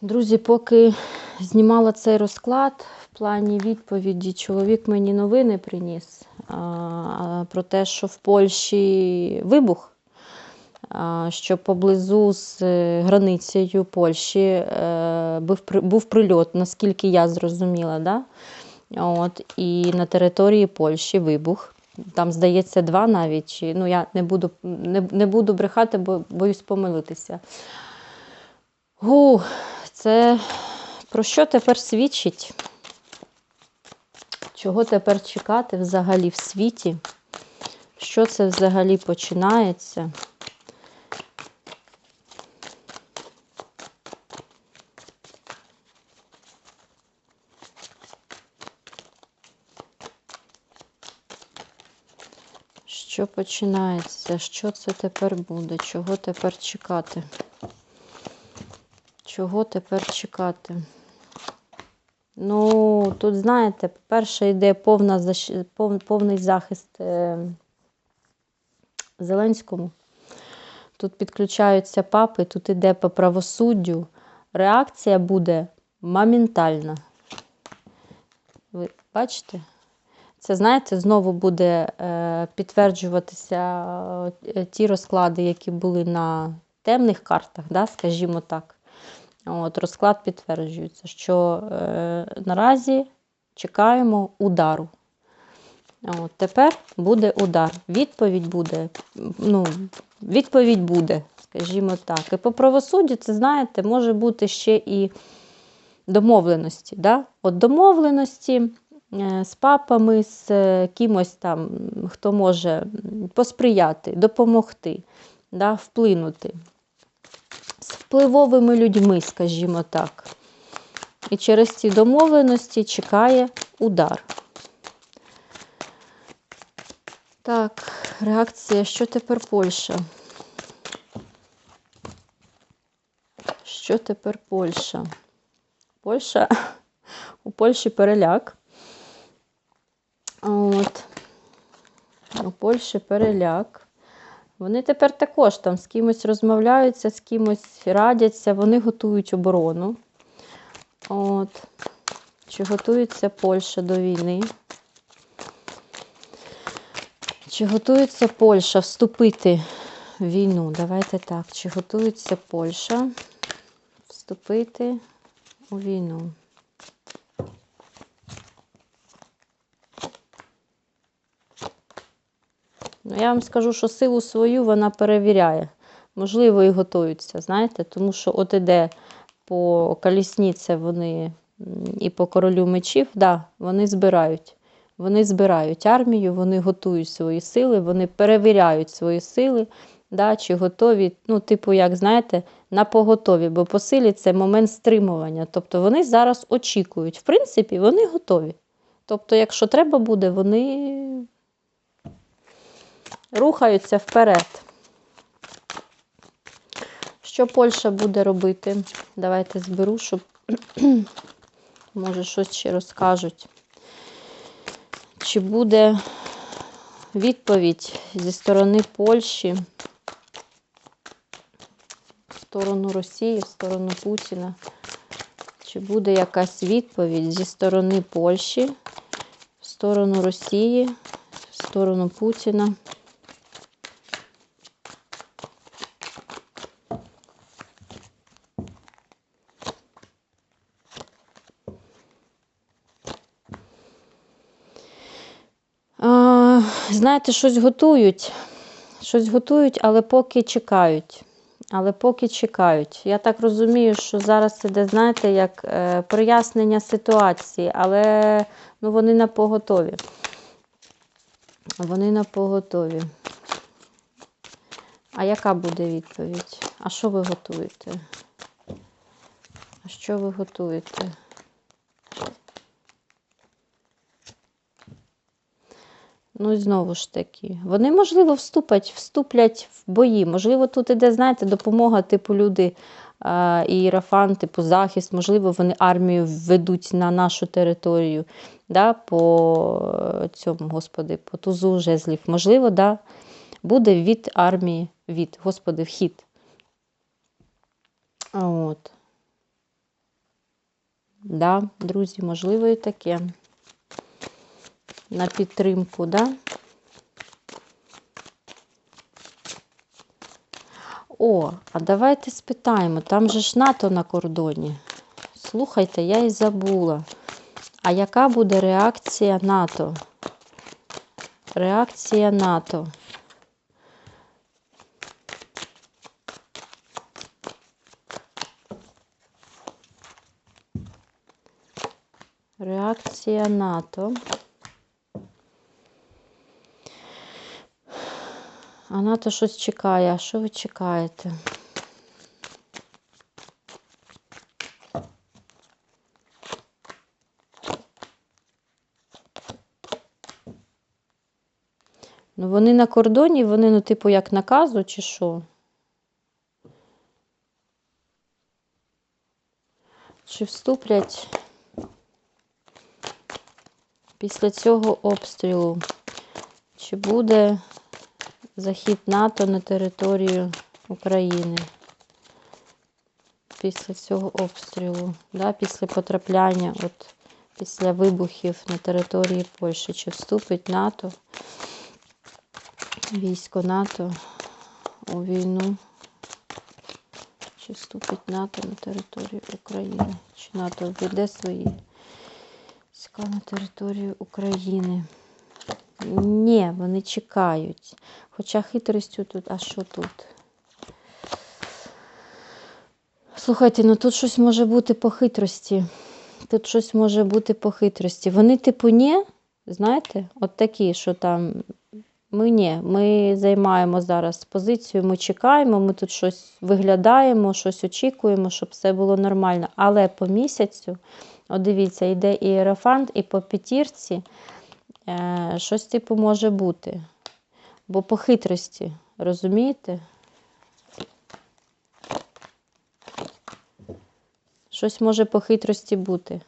Друзі, поки знімала цей розклад, в плані відповіді чоловік мені новини приніс а, про те, що в Польщі вибух, а, що поблизу з е, границею Польщі е, був, був прильот, наскільки я зрозуміла. Да? От, і на території Польщі вибух. Там, здається, два навіть. Ну, я не буду, не, не буду брехати, бо боюсь помилитися. Гу, це про що тепер свідчить? Чого тепер чекати взагалі в світі? Що це взагалі починається? Що починається? Що це тепер буде? Чого тепер чекати? Чого тепер чекати? Ну, тут, знаєте, по-перше, йде повна, повний захист е, Зеленському. Тут підключаються папи, тут йде по правосуддю. Реакція буде моментальна. Ви бачите? Це, знаєте, знову буде е, підтверджуватися е, ті розклади, які були на темних картах, да, скажімо так. От, розклад підтверджується, що е, наразі чекаємо удару. От, тепер буде удар. Відповідь буде, ну, відповідь буде, скажімо так. І по правосуддю, це, знаєте, може бути ще і домовленості. Да? От домовленості е, з папами, з е, кимось там, хто може посприяти, допомогти, да? вплинути впливовими людьми, скажімо так. І через ці домовленості чекає удар. Так, реакція, що тепер Польща? Що тепер Польща? Польща, у Польщі переляк. От. У Польщі переляк. Вони тепер також там з кимось розмовляються, з кимось радяться, вони готують оборону. От. Чи готується Польща до війни? Чи готується Польща вступити в війну? Давайте так. Чи готується Польща вступити у війну? Я вам скажу, що силу свою вона перевіряє. Можливо, і готуються, знаєте, тому що от іде по колісниці вони і по королю мечів, да, вони збирають. Вони збирають армію, вони готують свої сили, вони перевіряють свої сили, да, чи готові, ну, типу, як знаєте, на поготові, бо по силі це момент стримування. Тобто вони зараз очікують. В принципі, вони готові. Тобто, якщо треба буде, вони рухаються вперед. Що Польща буде робити? Давайте зберу, щоб може щось ще розкажуть. Чи буде відповідь зі сторони Польщі в сторону Росії, в сторону Путіна? Чи буде якась відповідь зі сторони Польщі в сторону Росії, в сторону Путіна? А, знаєте, щось готують. Щось готують, але поки чекають. Але поки чекають. Я так розумію, що зараз іде, знаєте, як е, прояснення ситуації, але ну, вони на поготові. Вони на поготові. А яка буде відповідь? А що ви готуєте? А що ви готуєте? Ну знову ж таки, вони, можливо, вступлять, вступлять в бої. Можливо, тут іде, знаєте, допомога, типу люди і Ірафан, типу захист, можливо, вони армію введуть на нашу територію, да, по е, цьому, господи, по тузу жезлів. Можливо, да, буде від армії, від, господи, вхід. От. Да, друзі, можливо, і таке. На підтримку, да? О, а давайте спитаємо, там же ж НАТО на кордоні. Слухайте, я і забула. А яка буде реакція НАТО? Реакція НАТО. Реакція НАТО. А НАТО щось чекає. А що ви чекаєте? Ну, вони на кордоні, вони, ну, типу, як наказу, чи що? Чи вступлять після цього обстрілу? Чи буде захід НАТО на територію України? Після цього обстрілу, да, після потрапляння, от після вибухів на території Польщі, чи вступить НАТО, військо НАТО у війну, чи вступить НАТО на територію України, чи НАТО введе свої війська на територію України. Ні, вони чекають. Хоча хитростю тут, а що тут? Слухайте, ну тут щось може бути по хитрості. Тут щось може бути по хитрості. Вони, типу, ні, знаєте, от такі, що там. Ми ні, ми займаємо зараз позицію, ми чекаємо, ми тут щось виглядаємо, щось очікуємо, щоб все було нормально. Але по місяцю, от дивіться, йде і ерофант, і по п'ятірці щось типу може бути. Бо по хитрості, розумієте? Щось може по хитрості бути.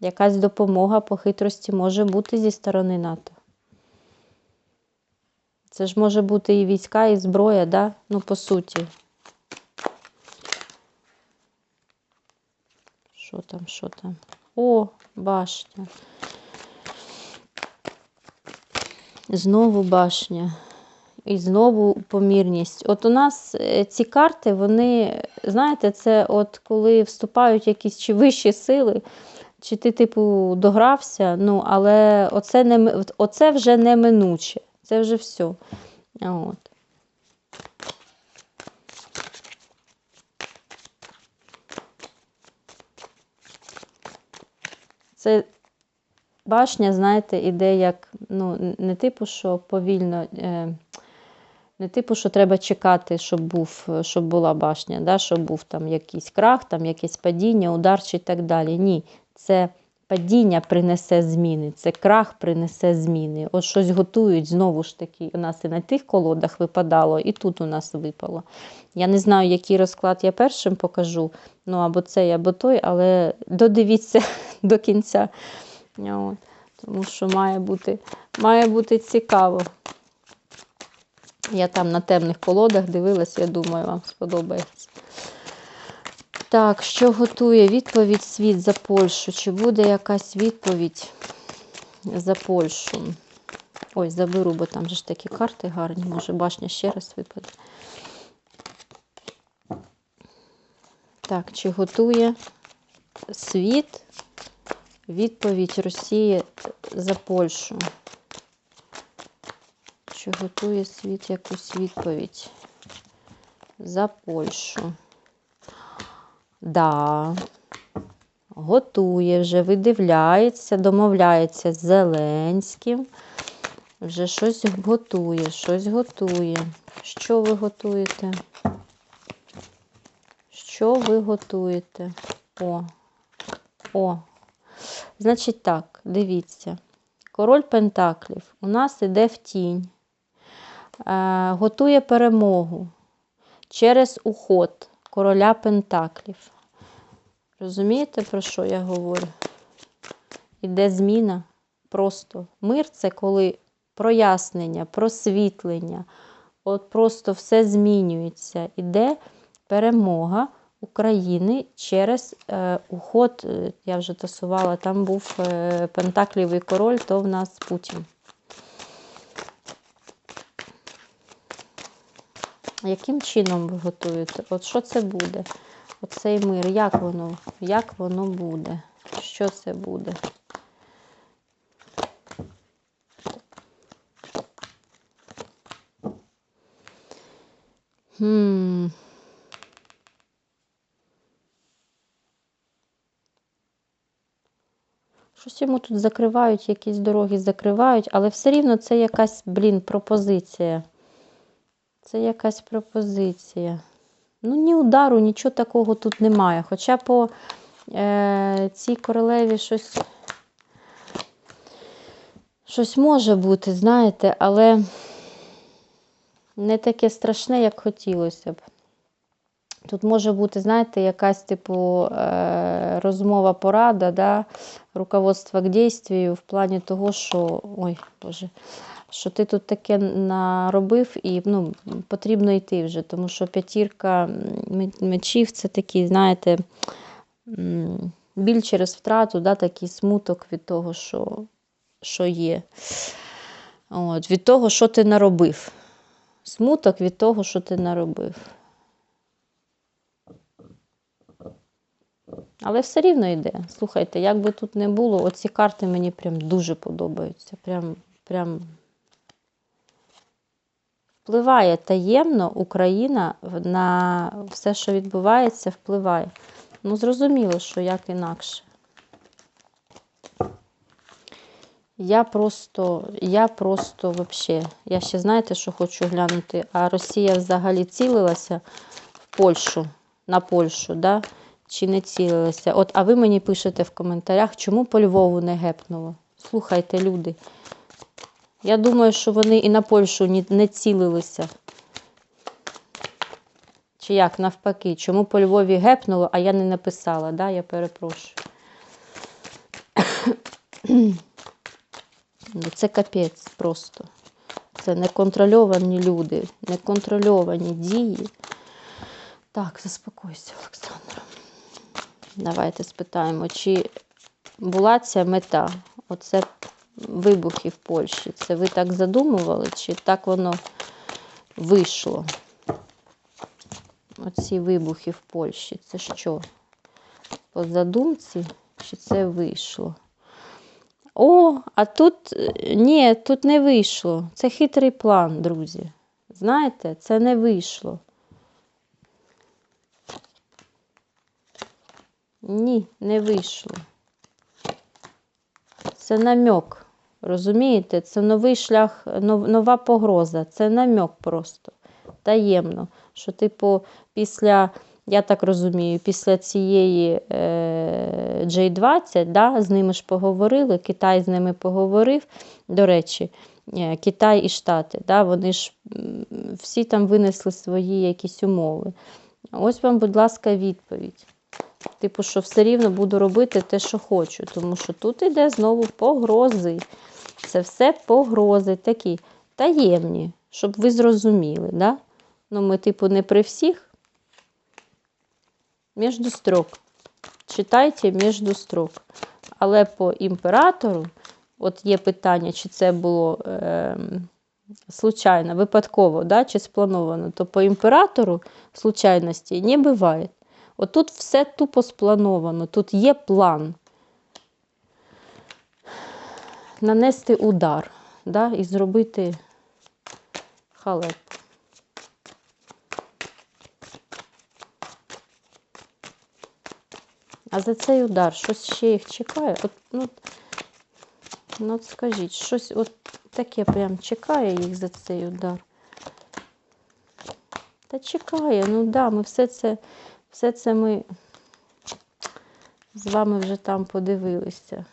Якась допомога по хитрості може бути зі сторони НАТО. Це ж може бути і війська, і зброя, да? Ну, по суті. Що там, що там? О, башня. Знову башня. І знову помірність. От у нас е, ці карти, вони, знаєте, це от коли вступають якісь чи вищі сили, чи ти, типу, догрався, ну, але оце, не, оце вже неминуче. Це вже все. От. Це башня, знаєте, іде як, ну, не типу, що повільно, е, не типу, що треба чекати, щоб, був, щоб була башня, да, щоб був там якийсь крах, там якесь падіння, удар чи так далі. Ні, це падіння принесе зміни, це крах принесе зміни. От щось готують знову ж таки. У нас і на тих колодах випадало, і тут у нас випало. Я не знаю, який розклад я першим покажу. Ну, або цей, або той, але додивіться до кінця. От. Тому що має бути, має бути цікаво. Я там на темних колодах дивилась, я думаю, вам сподобається. Так, що готує відповідь світ за Польщу? Чи буде якась відповідь за Польщу? Ой, заберу, бо там же ж такі карти гарні. Може, башня ще раз випаде. Так, чи готує світ відповідь Росії за Польщу? Чи готує світ якусь відповідь за Польщу? Да, готує вже, видивляється, домовляється з Зеленським. Вже щось готує, щось готує. Що ви готуєте? Що ви готуєте? О, о. Значить так, дивіться. Король Пентаклів у нас іде в тінь, е, готує перемогу через уход короля Пентаклів. Розумієте, про що я говорю? Іде зміна. Просто мир це коли прояснення, просвітлення. От просто все змінюється. Іде перемога України через е, уход, е, я вже тасувала, там був е, Пентаклівий король, то в нас Путін. Яким чином ви готуєте? От що це буде? Оцей мир, як воно? Як воно буде? Що це буде? Хм. Щось йому тут закривають, якісь дороги закривають, але все рівно це якась, блін, пропозиція. Це якась пропозиція. Ну, ні удару, нічого такого тут немає. Хоча по е, цій королеві щось, щось може бути, знаєте, але не таке страшне, як хотілося б. Тут може бути, знаєте, якась типу е, розмова, порада, да, руководство к дійствію в плані того, що ой, Боже, що ти тут таке наробив і ну, потрібно йти вже, тому що п'ятірка мечів це такий, знаєте, біль через втрату, да, такий смуток від того, що, що є. От, від того, що ти наробив. Смуток від того, що ти наробив. Але все рівно йде. Слухайте, як би тут не було, оці карти мені прям дуже подобаються. Прям, прям впливає таємно Україна на все, що відбувається, впливає. Ну, зрозуміло, що як інакше. Я просто, я просто вообще, я ще знаєте, що хочу глянути, а Росія взагалі цілилася в Польщу, на Польщу, да? Чи не цілилася? От, а ви мені пишете в коментарях, чому по Львову не гепнуло? Слухайте, люди. Я думаю, що вони і на Польщу не цілилися. Чи як, навпаки, чому по Львові гепнуло, а я не написала, да? я перепрошую. Ну, Це капець просто. Це неконтрольовані люди, неконтрольовані дії. Так, заспокойся, Олександра. Давайте спитаємо, чи була ця мета? Оце вибухи в Польщі. Це ви так задумували, чи так воно вийшло? Оці вибухи в Польщі. Це що? По задумці, чи це вийшло? О, а тут ні, тут не вийшло. Це хитрий план, друзі. Знаєте, це не вийшло. Ні, не вийшло. Це намьок. Розумієте? Це новий шлях, нова погроза. Це намьок просто. Таємно. Що, типу, після, я так розумію, після цієї е, J20, да, з ними ж поговорили, Китай з ними поговорив. До речі, е, Китай і Штати, да, вони ж всі там винесли свої якісь умови. Ось вам, будь ласка, відповідь. Типу, що все рівно буду робити те, що хочу. Тому що тут йде знову погрози. Це все погрози такі таємні, щоб ви зрозуміли. Да? Ну, ми, типу, не при всіх. Між строк. Читайте між строк. Але по імператору, от є питання, чи це було е, случайно, випадково, да, чи сплановано, то по імператору случайності не буває. Отут все тупо сплановано, тут є план. Нанести удар да, і зробити халеп. А за цей удар щось ще їх чекає. От, ну, ну, от скажіть, щось от таке прям чекає їх за цей удар. Та чекає, ну да, ми все це, все це ми з вами вже там подивилися.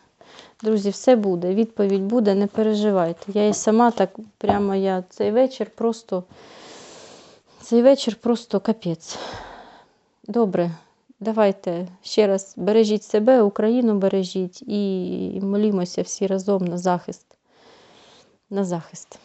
Друзі, все буде, відповідь буде, не переживайте. Я і сама так прямо я цей вечір просто, цей вечір просто капець. Добре, давайте ще раз бережіть себе, Україну бережіть і молімося всі разом на захист. На захист.